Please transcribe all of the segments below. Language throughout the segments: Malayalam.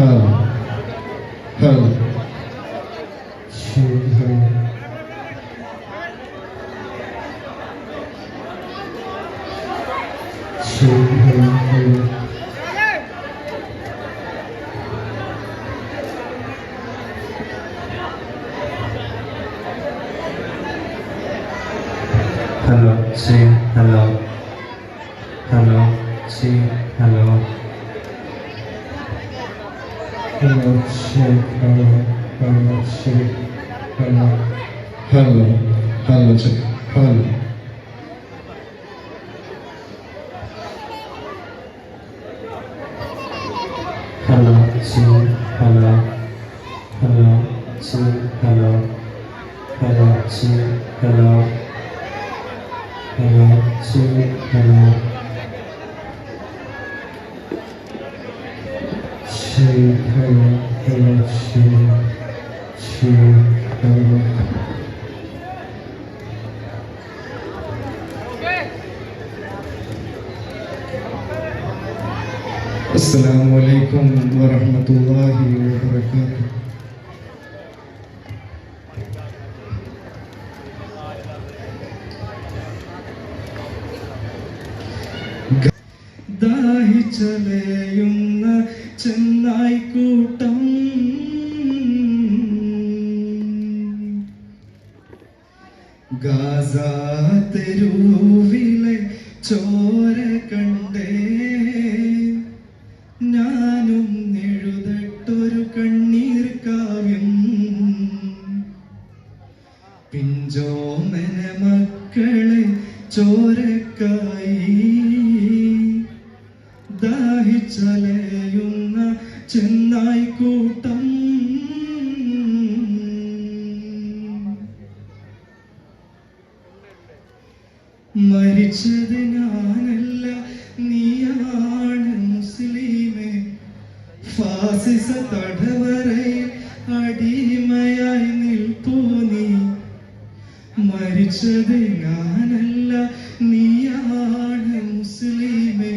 her, her, she, her. Hello, say hello. Hello, say hello. Hello, shake, hello, hello, shake, hello, hello, hello, check, hello. Hello, say hello. Hello, say hello. Hello, say hello. Hello, say hello. Shake, hello, hello, shake, shake, hello. السلام عليكم ورحمة الله وبركاته ദാഹിച്ചലയുന്ന ചെന്നായിക്കൂട്ടം തെരുവിലെ ചോര കണ്ടേ. ഞാനും എഴുതട്ടൊരു കണ്ണീർ കാവ്യം. പിഞ്ചോമന മക്കളെ ചോരക്കായി മരിച്ചത് ഞാനല്ല നീയാണ് മുസ്ലിമേ. ഫാസിസ തടവറയിൽ അടിമയായി നിൽപ്പൂ നീ. മരിച്ചത് ഞാനല്ല നീയാണ് മുസ്ലിമേ.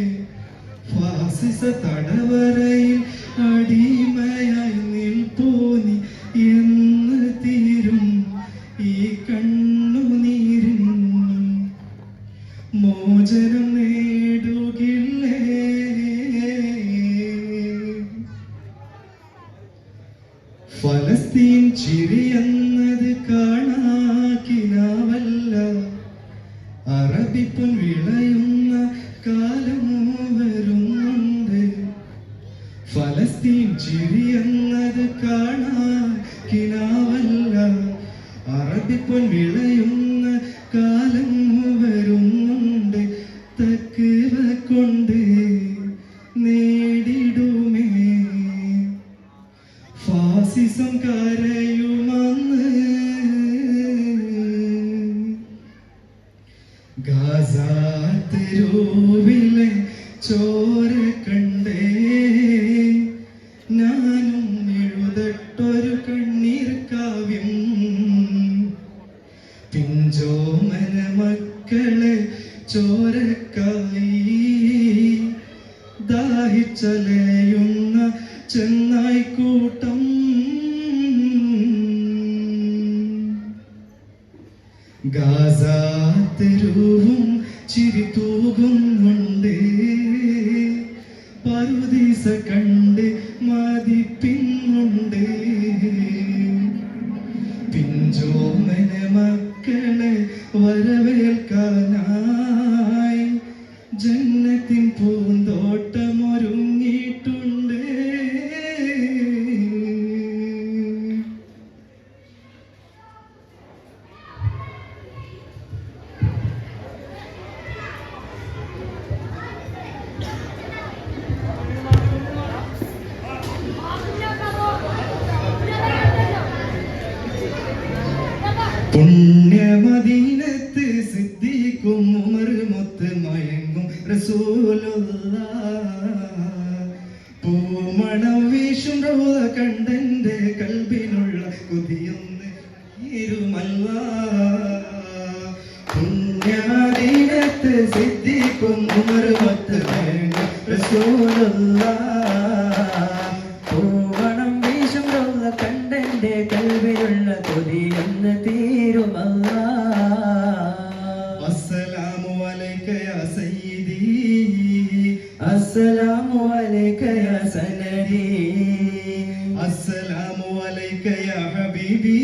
ഫാസിസ തടവറയിൽ അടിമയായി ചിരി തൂകുന്നുണ്ട് പുണ്യമദീനത്ത് സിദ്ധിക്കും ഉമർ മുത്ത് മയങ്ങും റസൂലുള്ള. പൂമണം വീശും റോത കണ്ടന്റെ കൽബിനുള്ള കുതിയൊന്ന് ഇരുമല്ല പുണ്യമദീനത്ത് സിദ്ധിക്കും ഉമർ മുത്ത് മയങ്ങും റസൂലുള്ള. അസ്സലാമു അലൈക യാ ഹബീബി.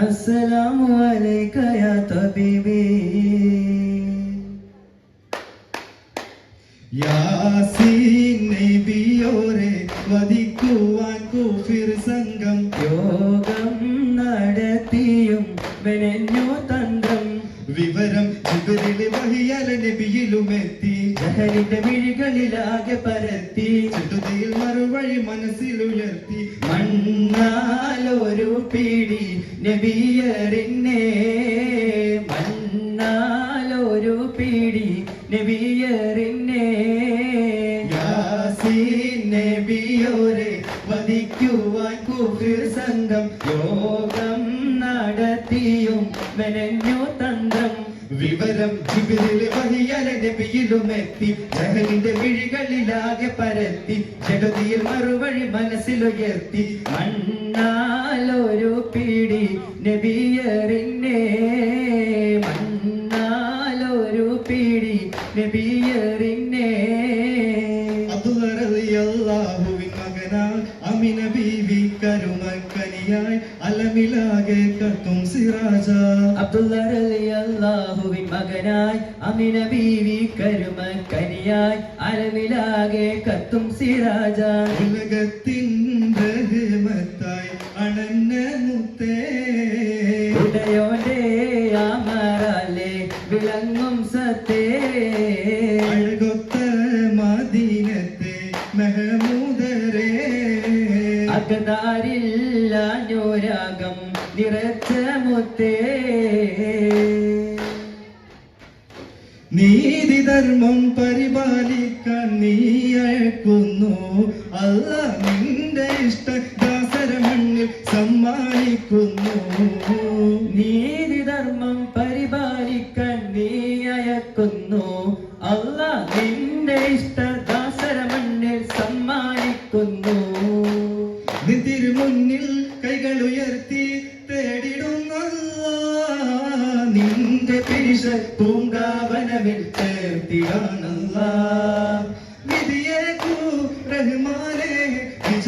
അസ്സലാമു അലൈക യാ തബീബി. യാസീൻ നബിയോരെ വധിക്കുവാൻ കുഫിർ സംഘം. യോഗം നടത്തിയും മെനഞ്ഞു തന്ത്രം. വിവരം ജിബ്രിൽ വഹിയല നബിയിലുമെത്തി ജഹലിന്റെ വിഴികളിലാകെ പരത്തി. ചെടുതിയിൽ മറുവഴി മനസ്സിലുയർത്തി മണ്ണാലൊരു പിടി നബിയറിനെ മണ്ണാലൊരു പിടി നബിയറിനെ നബിയോരെ വധിക്കുവാൻ കുഫിർ സംഘം യോഗം നടത്തിയും മെനഞ്ഞു തന്ത്രം. വിവരം ജിബ്രിൽ നബിയിലുമെത്തി ജഹലിന്റെ വിഴികളിലാകെ പരത്തി. ജഗതിയിൽ മറുവഴി മനസ്സിലുയർത്തി. മണ്ണാലൊരു പിടി നബിയറിനെ കരുമ കനിയായി അലവിലാകെ കത്തും സിരാജ. ഉലകത്തിൻ ബഹുമത്തായി അണന്ന മുത്തേ. ഉടയോടെ ആമറാലെ വിളങ്ങും സത്തേ. അഴകൊത്ത മദീനത്തെ മെഹമൂദരേ. അകതാരില്ല ഞോരാഗം നിറച്ച മുത്തേ. ധർമ്മം പരിപാലിക്കാൻ നീ അയക്കുന്നു. അല്ല നിന്റെ ഇഷ്ട ദാസര മണ്ണിൽ സമ്മാനിക്കുന്നു. നീതി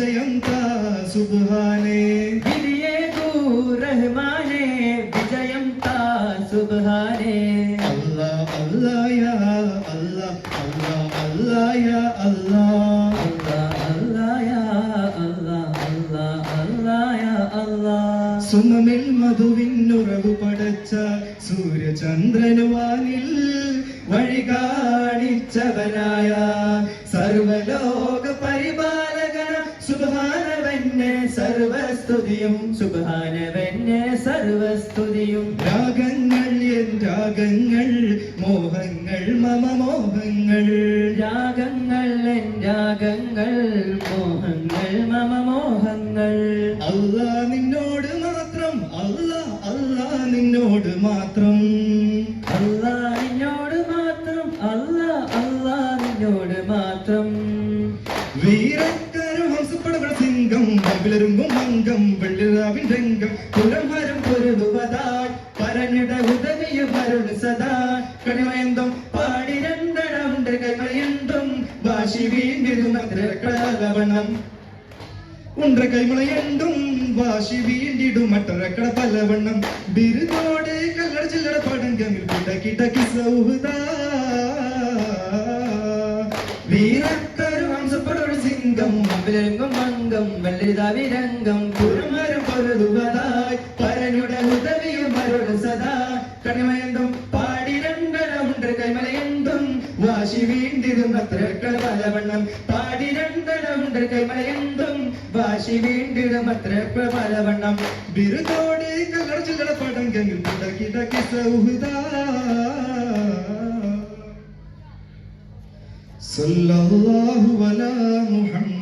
വിജയം സുബാനേ വിധിയേകൂ റഹ്മാനെ വിജയം താ സുബ്ഹാനേ. അല്ലാ അല്ലാ യാ അല്ലാ അല്ലാ അല്ലാ യാ അല്ലാ. സുമമിൽ മധുവിന്നുറവു പടച്ച സൂര്യചന്ദ്രനുവാനിൽ വഴി കാണിച്ചവനായ സർവലോക പരിപാലകന സുബാനവന് സർവസ്തുതിയും സുബ്ഹാനവന് സർവസ്തുതിയും. രാഗങ്ങൾ എൻ രാഗങ്ങൾ മോഹങ്ങൾ മമ മോഹങ്ങൾ. രാഗങ്ങൾ എൻ രാഗങ്ങൾ മോഹങ്ങൾ ബൈബിളരുമ്പും മംഗം വെള്ളിറാവിൻ രംഗം. പുരമരം പൊരുതുവതായി പരഞ്ഞിട ഉദവിയ അരുൾ സദാ കണിമയന്തം പാടി രണ്ടടമുണ്ട് കൈമയന്തും വാശി വീണ്ടിരുന്നവണം ഉണ്ട കൈമളയണ്ടും വാശി വീണ്ടിടും മറ്റൊരക്കട പലവണ്ണം. ബിരുദോടെ കല്ലട ചില്ലട പടങ്കമിൽ കിടക്കിടക്കി സൗഹൃദ. വീരത്തരു വംശപ്പെടൊരു സിംഗം രംഗം വെള്ളിതാവി രംഗം കുരുമരം പൊരുതുവതായി പരനുടെ ഉദവിയും മരുടെ സദാ. കണിമയന്തും പാടി രണ്ടനമുണ്ട് കൈമലയന്തും വാശി വീണ്ടിരുന്ന ത്രക്കൾ പലവണ്ണം. പാടി കൈമലയന്തും വാശി വീണ്ടിരുന്ന ത്രക്കൾ പലവണ്ണം. ബിരുദോടെ കലർച്ചുകള പടങ്കെങ്കിൽ കിടക്കി സൗഹൃദ. സല്ലല്ലാഹു അലാ മുഹമ്മദ്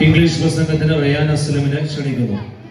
ഇംഗ്ലീഷ് പ്രസംഗത്തിന് റയാൻ അസ്ലമിനെ ക്ഷണിക്കുന്നു.